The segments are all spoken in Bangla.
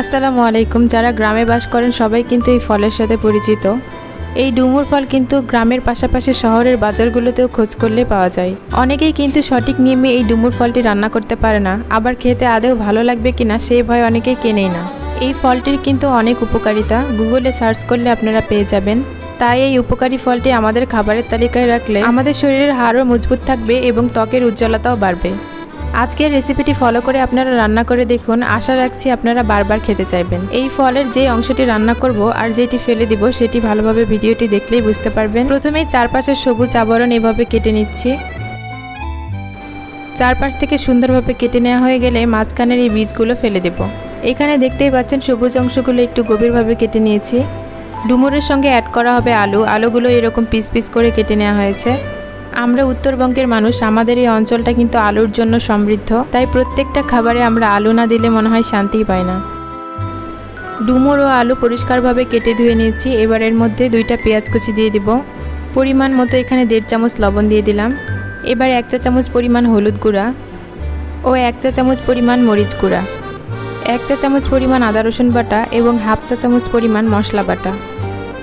আসসালামু আলাইকুম। যারা গ্রামে বাস করেন, সবাই কিন্তু এই ফলের সাথে পরিচিত। এই ডুমুর ফল কিন্তু গ্রামের পাশাপাশি শহরের বাজারগুলোতেও খোঁজ করলে পাওয়া যায়। অনেকেই কিন্তু সঠিক নিয়মে এই ডুমুর ফলটি রান্না করতে পারে না। আবার খেতে আদেও ভালো লাগবে কিনা সেই ভয় অনেকেই কেনেই না। এই ফলটির কিন্তু অনেক উপকারিতা। গুগলে সার্চ করলে আপনারা পেয়ে যাবেন। তাই এই উপকারী ফলটি আমাদের খাবারের তালিকায় রাখলে আমাদের শরীরের হাড়ও মজবুত থাকবে এবং ত্বকের উজ্জ্বলতাও বাড়বে। আজকের রেসিপিটি ফলো করে আপনারা রান্না করে দেখুন। আশা রাখছি আপনারা বারবার খেতে চাইবেন। এই ফলের যে অংশটি রান্না করব আর যেটি ফেলে দিব, সেটি ভালোভাবে ভিডিওটি দেখলেই বুঝতে পারবেন। প্রথমেই চারপাশের সবুজ আবরণ এভাবে কেটে নিচ্ছি। চারপাশ থেকে সুন্দরভাবে কেটে নেওয়া হয়ে গেলে মাঝখানের এই বীজগুলো ফেলে দেব। এখানে দেখতেই পাচ্ছেন সবুজ অংশগুলো একটু গভীরভাবে কেটে নিয়েছি। ডুমুরের সঙ্গে অ্যাড করা হবে আলু। আলুগুলো এরকম পিস পিস করে কেটে নেওয়া হয়েছে। আমরা উত্তরবঙ্গের মানুষ, আমাদের এই অঞ্চলটা কিন্তু আলুর জন্য সমৃদ্ধ। তাই প্রত্যেকটা খাবারে আমরা আলু না দিলে মনে হয় শান্তিই পাই না। ডুমুর ও আলু পরিষ্কারভাবে কেটে ধুয়ে নিয়েছি। এবার এর মধ্যে দুইটা পেঁয়াজ কুচি দিয়ে দিব। পরিমাণ মতো এখানে দেড় চামচ লবণ দিয়ে দিলাম। এবার এক চা চামচ পরিমাণ হলুদ গুঁড়া ও এক চা চামচ পরিমাণ মরিচ গুঁড়া, এক চা চামচ পরিমাণ আদা রসুন বাটা এবং হাফ চা চামচ পরিমাণ মশলা বাটা।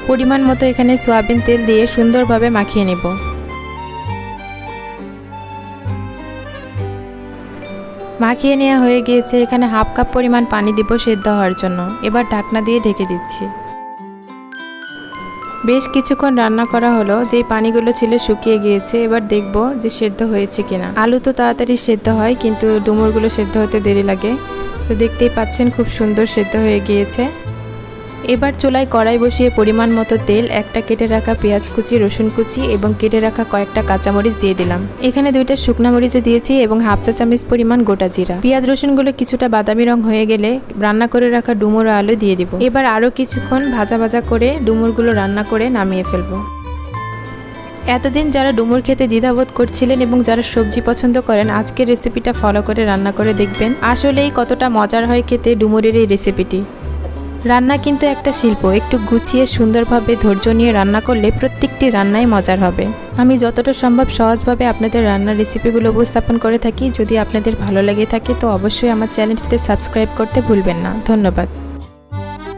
পরিমাণ মতো এখানে সয়াবিন তেল দিয়ে সুন্দরভাবে মাখিয়ে নেব। মাখিয়ে নেওয়া হয়ে গিয়েছে, এখানে হাফ কাপ পরিমাণ পানি দিব সেদ্ধ হওয়ার জন্য। এবার ঢাকনা দিয়ে ঢেকে দিচ্ছি। বেশ কিছুক্ষণ রান্না করা হলো, যেই পানিগুলো ছিল শুকিয়ে গিয়েছে, এবার দেখব যে সেদ্ধ হয়েছে কিনা। আলু তো তাড়াতাড়ি সেদ্ধ হয়, কিন্তু ডুমুরগুলো সেদ্ধ হতে দেরি লাগে। তো দেখতেই পাচ্ছেন, খুব সুন্দর সেদ্ধ হয়ে গিয়েছে। এবার চুলায় কড়াই বসিয়ে পরিমাণ মতো তেল, একটা কেটে রাখা পেঁয়াজ কুচি, রসুন কুচি এবং কেটে রাখা কয়েকটা কাঁচামরিচ দিয়ে দিলাম। এখানে দুইটা শুকনা মরিচও দিয়েছি এবং হাফ চা চামচ পরিমাণ গোটা জিরা। পেঁয়াজ, রসুনগুলো কিছুটা বাদামি রং হয়ে গেলে রান্না করে রাখা ডুমুর আলু দিয়ে দিব। এবার আরও কিছুক্ষণ ভাজা ভাজা করে ডুমুরগুলো রান্না করে নামিয়ে ফেলব। এতদিন যারা ডুমুর খেতে দ্বিধাবোধ করছিলেন এবং যারা সবজি পছন্দ করেন, আজকের রেসিপিটা ফলো করে রান্না করে দেখবেন। আসলেই কতটা মজার হয় খেতে ডুমুরের এই রেসিপিটি। রান্না কিন্তু একটা শিল্প, একটু গুছিয়ে সুন্দরভাবে ধৈর্য নিয়ে রান্না করলে প্রত্যেকটি রান্নাই মজার হবে। আমি যতটা সম্ভব সহজভাবে আপনাদের রান্নার রেসিপিগুলো উপস্থাপন করে থাকি, যদি আপনাদের ভালো লেগে থাকে তো অবশ্যই আমার চ্যানেলটিতে সাবস্ক্রাইব করতে ভুলবেন না। ধন্যবাদ।